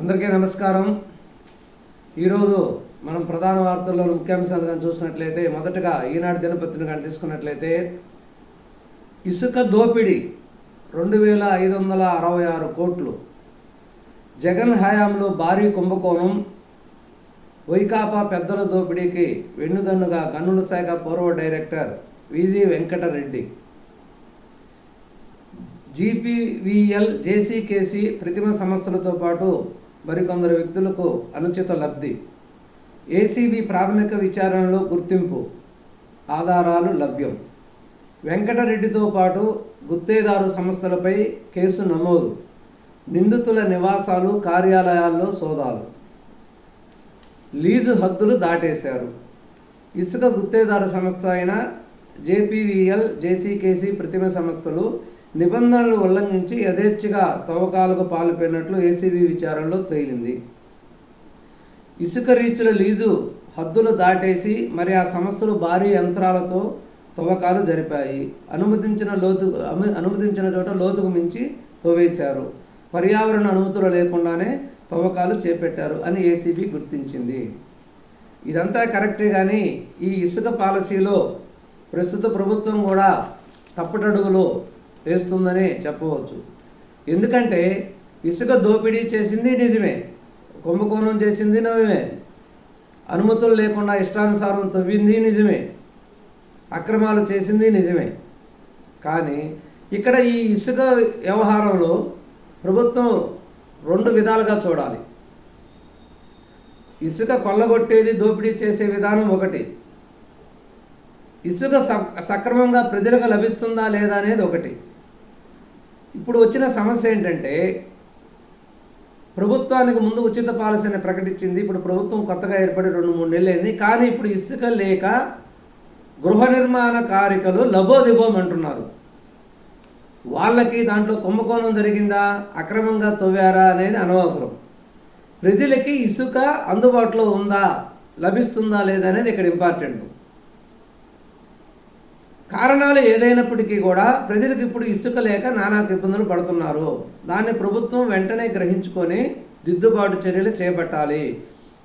అందరికీ నమస్కారం. ఈరోజు మనం ప్రధాన వార్తల్లో ముఖ్యాంశాలు కానీ చూసినట్లయితే మొదటగా ఈనాడు దినపత్రిక కానీ తీసుకున్నట్లయితే ఇసుక దోపిడీ రెండు వేల ఐదు వందల అరవై ఆరు కోట్లు. జగన్ హయాంలో భారీ కుంభకోణం. వైకాపా పెద్దల దోపిడీకి వెన్నుదన్నుగా గనుల శాఖ పూర్వ director V G Venkatareddy. GPVL JCKC Pratima సంస్థలతో పాటు మరికొందరు వ్యక్తులకు అనుచిత లబ్ధి. ఏసీబీ ప్రాథమిక విచారణలో గుర్తింపు. ఆధారాలు లభ్యం. వెంకటరెడ్డితో పాటు గుత్తేదారు సంస్థలపై కేసు నమోదు. నిందితుల నివాసాలు కార్యాలయాల్లో సోదాలు. లీజు హద్దులు దాటేశారు. ఇసుక గుత్తేదారు సంస్థ అయిన జేపీవీఎల్ జేసీకేసీ ప్రతిమ సంస్థలు నిబంధనలు ఉల్లంఘించి యథేచ్ఛగా తవ్వకాలకు పాల్పడినట్లు ఏసీబీ విచారణలో తేలింది. ఇసుక రీచుల లీజు హద్దులు దాటేసి మరి ఆ సంస్థలు భారీ యంత్రాలతో తవ్వకాలు జరిపాయి. అనుమతించిన లోతు అనుమతించిన చోట లోతుకు మించి తవ్వేశారు. పర్యావరణ అనుమతులు లేకుండానే తవ్వకాలు చేపట్టారు అని ఏసీబీ గుర్తించింది. ఇదంతా కరెక్టే కానీ ఈ ఇసుక పాలసీలో ప్రస్తుత ప్రభుత్వం కూడా తప్పటడుగులు చేస్తుందని చెప్పవచ్చు. ఎందుకంటే ఇసుక దోపిడీ చేసింది నిజమే కుంభకోణం చేసింది నవమే అనుమతులు లేకుండా ఇష్టానుసారం తవ్వింది నిజమే అక్రమాలు చేసింది నిజమే. కానీ ఇక్కడ ఈ ఇసుక వ్యవహారంలో ప్రభుత్వం రెండు విధాలుగా చూడాలి. ఇసుక కొల్లగొట్టేది దోపిడీ చేసే విధానం ఒకటి. ఇసుక సక్రమంగా ప్రజలకు లభిస్తుందా లేదా అనేది ఒకటి. ఇప్పుడు వచ్చిన సమస్య ఏంటంటే ప్రభుత్వానికి ముందు ఉచిత పాలసీని ప్రకటించింది. ఇప్పుడు ప్రభుత్వం కొత్తగా ఏర్పడి రెండు మూడు నెలలు అయింది కానీ ఇప్పుడు ఇసుక లేక గృహ నిర్మాణ కారికలు లబోదిబోం అంటున్నారు వాళ్ళకి దాంట్లో కుంభకోణం జరిగిందా? అక్రమంగా తవ్వారా అనేది అనవసరం. ప్రజలకి ఇసుక అందుబాటులో ఉందా? లభిస్తుందా లేదా అనేది ఇక్కడ ఇంపార్టెంట్. కారణాలు ఏదైనప్పటికీ కూడా ప్రజలకు ఇప్పుడు ఇసుక లేక నానా ఇబ్బందులు పడుతున్నారు. దాన్ని ప్రభుత్వం వెంటనే గ్రహించుకొని దిద్దుబాటు చర్యలు చేపట్టాలి.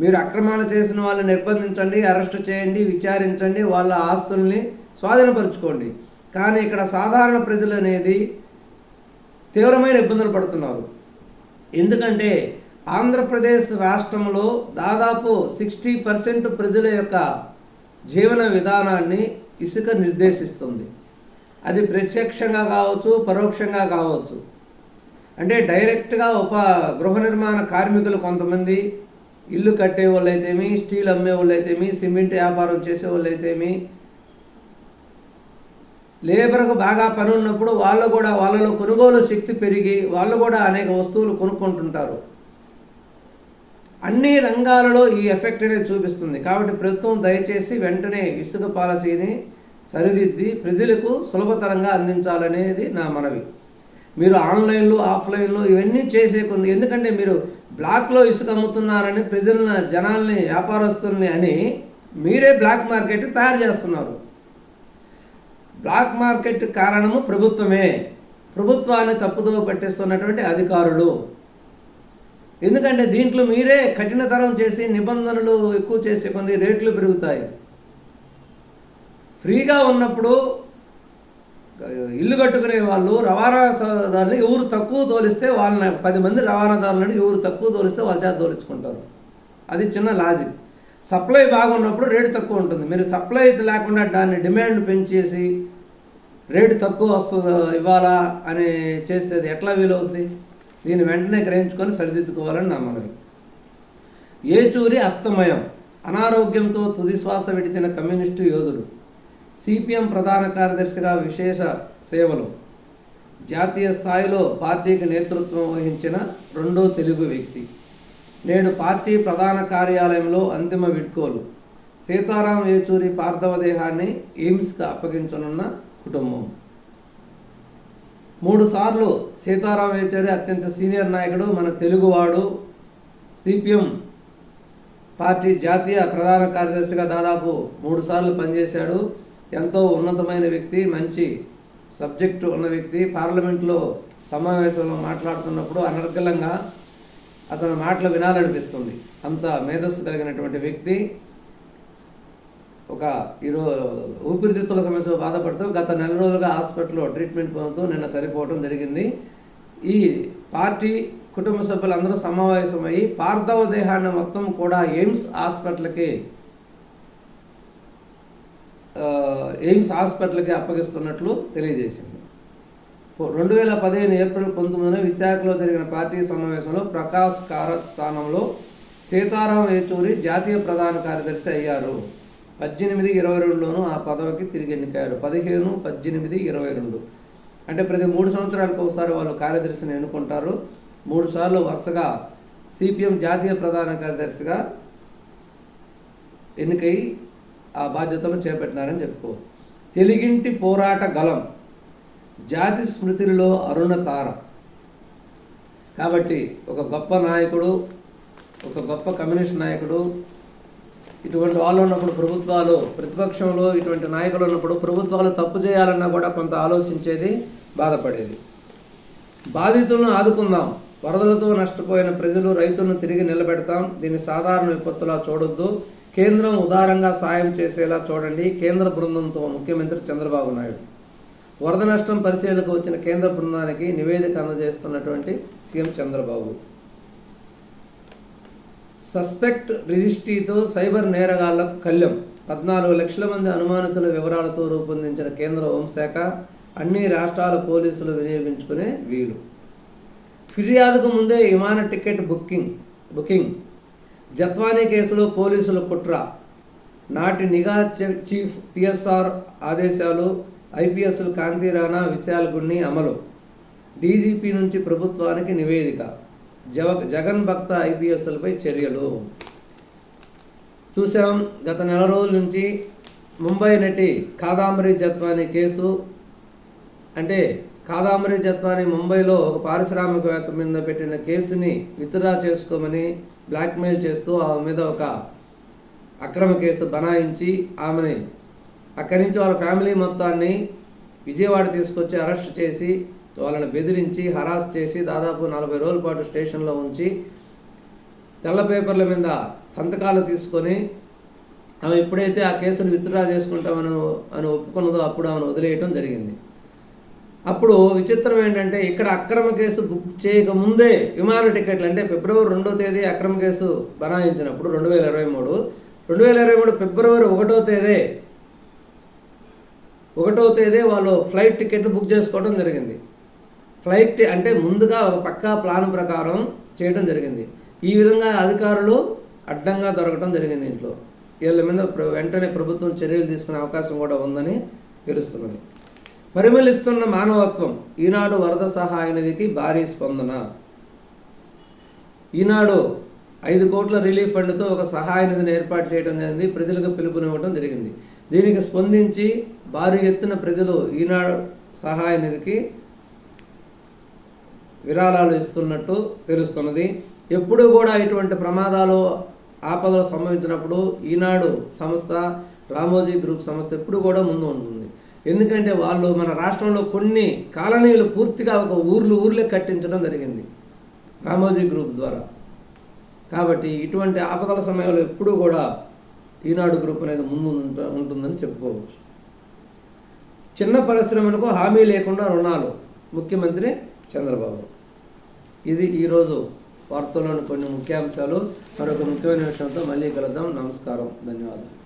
మీరు అక్రమాలు చేసిన వాళ్ళని నిర్బంధించండి అరెస్టు చేయండి విచారించండి వాళ్ళ ఆస్తుల్ని స్వాధీనపరచుకోండి. కానీ ఇక్కడ సాధారణ ప్రజలు అనేది తీవ్రమైన ఇబ్బందులు పడుతున్నారు. ఎందుకంటే ఆంధ్రప్రదేశ్ రాష్ట్రంలో దాదాపు సిక్స్టీ పర్సెంట్ ప్రజల యొక్క జీవన విధానాన్ని ఇసుక నిర్దేశిస్తుంది. అది ప్రత్యక్షంగా కావచ్చు పరోక్షంగా కావచ్చు. అంటే డైరెక్ట్గా ఉప గృహ నిర్మాణ కార్మికులు కొంతమంది ఇల్లు కట్టే వాళ్ళైతేమి స్టీల్ అమ్మే వాళ్ళైతేమి సిమెంట్ వ్యాపారం చేసే వాళ్ళు అయితేమి లేబర్కు బాగా పని ఉన్నప్పుడు వాళ్ళు కూడా వాళ్ళలో కొనుగోలు శక్తి పెరిగి వాళ్ళు కూడా అనేక వస్తువులు కొనుక్కుంటుంటారు. అన్ని రంగాలలో ఈ ఎఫెక్ట్ అనేది చూపిస్తుంది. కాబట్టి ప్రభుత్వం దయచేసి వెంటనే ఇసుక పాలసీని సరిదిద్ది ప్రజలకు సులభతరంగా అందించాలనేది నా మనవి. మీరు ఆన్లైన్లో ఆఫ్లైన్లో ఇవన్నీ చేసే కొంది ఎందుకంటే మీరు బ్లాక్లో ఇసుక అమ్ముతున్నారని ప్రజలను జనాల్ని వ్యాపారస్తుల్ని అని మీరే బ్లాక్ మార్కెట్ తయారు చేస్తున్నారు. బ్లాక్ మార్కెట్ కారణము ప్రభుత్వమే. ప్రభుత్వాన్ని తప్పుదో పట్టిస్తున్నటువంటి అధికారులు. ఎందుకంటే దీంట్లో మీరే కఠినతరం చేసి నిబంధనలు ఎక్కువ చేసే కొంది రేట్లు పెరుగుతాయి. ఫ్రీగా ఉన్నప్పుడు ఇల్లు కట్టుకునే వాళ్ళు రవాణాదారులు ఎవరు తక్కువ తోలిస్తే వాళ్ళని పది మంది రవాణాదారులను ఎవరు తక్కువ తోలిస్తే వాళ్ళ చేత తోలించుకుంటారు. అది చిన్న లాజిక్. సప్లై బాగున్నప్పుడు రేటు తక్కువ ఉంటుంది. మీరు సప్లై లేకుండా దాన్ని డిమాండ్ పెంచేసి రేటు తక్కువ వస్తుంది ఇవ్వాలా అని చేస్తే అది ఎట్లా వీలవుతుంది దీన్ని వెంటనే గ్రహించుకొని సరిదిద్దుకోవాలని నా మనవి ఏచూరి అస్తమయం. అనారోగ్యంతో తుది శ్వాస విడిచిన కమ్యూనిస్టు యోధుడు సిపిఎం ప్రధాన కార్యదర్శిగా విశేష సేవలు. జాతీయ స్థాయిలో పార్టీకి నేతృత్వం వహించిన రెండో తెలుగు వ్యక్తి. నేడు పార్టీ ప్రధాన కార్యాలయంలో అంతిమ విడ్కోలు. సీతారాం ఏచూరి పార్థవదేహాన్ని ఎయిమ్స్కి అప్పగించనున్న కుటుంబం. మూడు సార్లు సీతారాం ఏచూరి అత్యంత సీనియర్ నాయకుడు మన తెలుగువాడు సిపిఎం పార్టీ జాతీయ ప్రధాన కార్యదర్శిగా దాదాపు మూడు సార్లు పనిచేశాడు. ఎంతో ఉన్నతమైన వ్యక్తి మంచి సబ్జెక్టు ఉన్న వ్యక్తి. పార్లమెంట్లో సమావేశంలో మాట్లాడుతున్నప్పుడు అనర్గలంగా అతని మాటలు వినాలనిపిస్తుంది. అంత మేధస్సు కలిగినటువంటి వ్యక్తి. ఒక ఈరోజు ఊపిరితిత్తుల సమస్య బాధపడుతూ గత నెల రోజులుగా హాస్పిటల్లో ట్రీట్మెంట్ పొందుతూ నిన్న చనిపోవడం జరిగింది. ఈ పార్టీ కుటుంబ సభ్యులందరూ సమావేశమయ్యి పార్థవ దేహాన్ని మొత్తం కూడా ఎయిమ్స్ హాస్పిటల్కి ఎయిమ్స్ హాస్పిటల్కి అప్పగిస్తున్నట్లు తెలియజేసింది. రెండు వేల పదిహేను ఏప్రిల్ పంతొమ్మిదిన విశాఖలో జరిగిన పార్టీ సమావేశంలో ప్రకాష్ కారస్థానంలో సీతారాం ఏచూరి జాతీయ ప్రధాన కార్యదర్శి అయ్యారు. పద్దెనిమిది ఇరవై రెండులోనూ ఆ పదవికి తిరిగి ఎన్నికయ్యారు పదిహేను పద్దెనిమిది ఇరవై రెండు. అంటే ప్రతి మూడు సంవత్సరాలకు ఒకసారి వాళ్ళు కార్యదర్శిని ఎన్నుకుంటారు. మూడు సార్లు వరుసగా సిపిఎం జాతీయ ప్రధాన కార్యదర్శిగా ఎన్నికై ఆ బాధ్యతలు చేపట్టినారని చెప్పుకో. తెలుగింటి పోరాట గలం జాతి స్మృతులలో అరుణ తార. కాబట్టి ఒక గొప్ప నాయకుడు ఒక గొప్ప కమ్యూనిస్ట్ నాయకుడు ఇటువంటి వాళ్ళు ఉన్నప్పుడు ప్రభుత్వాలు ప్రతిపక్షంలో ఇటువంటి నాయకులు ఉన్నప్పుడు ప్రభుత్వాలు తప్పు చేయాలన్నా కూడా కొంత ఆలోచించేది బాధపడేది. బాధితులను ఆదుకుందాం. వరదలతో నష్టపోయిన ప్రజలు రైతులను తిరిగి నిలబెడతాం. దీన్ని సాధారణ విపత్తులా చూడొద్దు. కేంద్రం ఉదారంగా సాయం చేసేలా చూడండి. కేంద్ర బృందంతో ముఖ్యమంత్రి చంద్రబాబు నాయుడు. వరద నష్టం పరిశీలనకు వచ్చిన కేంద్ర బృందానికి నివేదిక అందజేస్తున్నటువంటి సీఎం చంద్రబాబు. సస్పెక్ట్ రిజిస్ట్రీతో సైబర్ నేరగాళ్ళకు కళ్యం. పద్నాలుగు లక్షల మంది అనుమానితుల వివరాలతో రూపొందించిన కేంద్ర హోంశాఖ అన్ని రాష్ట్రాల పోలీసులు వినియోగించుకునే వీలు. ఫిర్యాదుకు ముందే విమాన టికెట్ బుకింగ్ బుకింగ్. జత్వానీ కేసులో పోలీసుల కుట్ర. నాటి నిఘా చీఫ్ పిఎస్ఆర్ ఆదేశాలు ఐపీఎస్లు కాంతి రాణా విశాల్ గున్ని అమలు. డీజీపీ నుంచి ప్రభుత్వానికి నివేదిక. జవ జగన్ భక్త ఐపీఎస్లపై చర్యలు. చూసాం గత నెల రోజుల నుంచి ముంబై నటి కాదాంబరి జత్వాని కేసు. అంటే కాదాంబరి జత్వాని ముంబైలో ఒక పారిశ్రామికవేత్త మీద పెట్టిన కేసుని విత్డ్రా చేసుకోమని బ్లాక్మెయిల్ చేస్తూ ఆమె మీద ఒక అక్రమ కేసు బనాయించి ఆమెని అక్కడి నుంచి వాళ్ళ ఫ్యామిలీ మొత్తాన్ని విజయవాడ తీసుకొచ్చి అరెస్ట్ చేసి వాళ్ళని బెదిరించి హరాస్ చేసి దాదాపు నలభై రోజుల పాటు స్టేషన్లో ఉంచి తెల్ల పేపర్ల మీద సంతకాలు తీసుకొని ఆమె ఎప్పుడైతే ఆ కేసును విత్డ్రా చేసుకుంటామని అని ఒప్పుకున్నదో అప్పుడు ఆమెను వదిలేయటం జరిగింది. అప్పుడు విచిత్రం ఏంటంటే ఇక్కడ అక్రమ కేసు బుక్ చేయక ముందే విమాన టికెట్లు అంటే ఫిబ్రవరి రెండో తేదీ అక్రమ కేసు బనాయించినప్పుడు రెండు వేల ఇరవై మూడు రెండు వేల ఇరవై మూడు ఫిబ్రవరి ఒకటో తేదీ ఒకటో తేదీ వాళ్ళు ఫ్లైట్ టికెట్లు బుక్ చేసుకోవడం జరిగింది. ఫ్లైట్ అంటే ముందుగా ఒక పక్కా ప్లాన్ ప్రకారం చేయడం జరిగింది. ఈ విధంగా అధికారులు అడ్డంగా దొరకడం జరిగింది ఇంట్లో. వీళ్ళ మీద ప్ర- వెంటనే ప్రభుత్వం చర్యలు తీసుకునే అవకాశం కూడా ఉందని తెలుస్తున్నది. పరిమళిస్తున్న మానవత్వం ఈనాడు వరద సహాయ నిధికి భారీ స్పందన. ఈనాడు ఐదు కోట్ల రిలీఫ్ ఫండ్తో ఒక సహాయ నిధిని ఏర్పాటు చేయడం జరిగింది. ప్రజలకు పిలుపునివ్వడం జరిగింది. దీనికి స్పందించి భారీ ఎత్తున ప్రజలు ఈనాడు సహాయ నిధికి విరాళాలు ఇస్తున్నట్టు తెలుస్తున్నది. ఎప్పుడూ కూడా ఇటువంటి ప్రమాదాలు ఆపదలు సంభవించినప్పుడు ఈనాడు సంస్థ రామోజీ గ్రూప్ సంస్థ ఎప్పుడు కూడా ముందు ఉంటుంది. ఎందుకంటే వాళ్ళు మన రాష్ట్రంలో కొన్ని కాలనీలు పూర్తిగా ఒక ఊర్లు ఊర్లే కట్టించడం జరిగింది రామోజీ గ్రూప్ ద్వారా. కాబట్టి ఇటువంటి ఆపదల సమయంలో ఎప్పుడూ కూడా ఈనాడు గ్రూప్ అనేది ముందు ఉంటుందని చెప్పుకోవచ్చు. చిన్న పరిశ్రమలకు హామీ లేకుండా రుణాలు. ముఖ్యమంత్రి చంద్రబాబు. ఇది ఈరోజు వార్తల్లోని కొన్ని ముఖ్యాంశాలు. మరొక ముఖ్యమైన విషయంతో మళ్ళీ కలుద్దాం. నమస్కారం. ధన్యవాదాలు.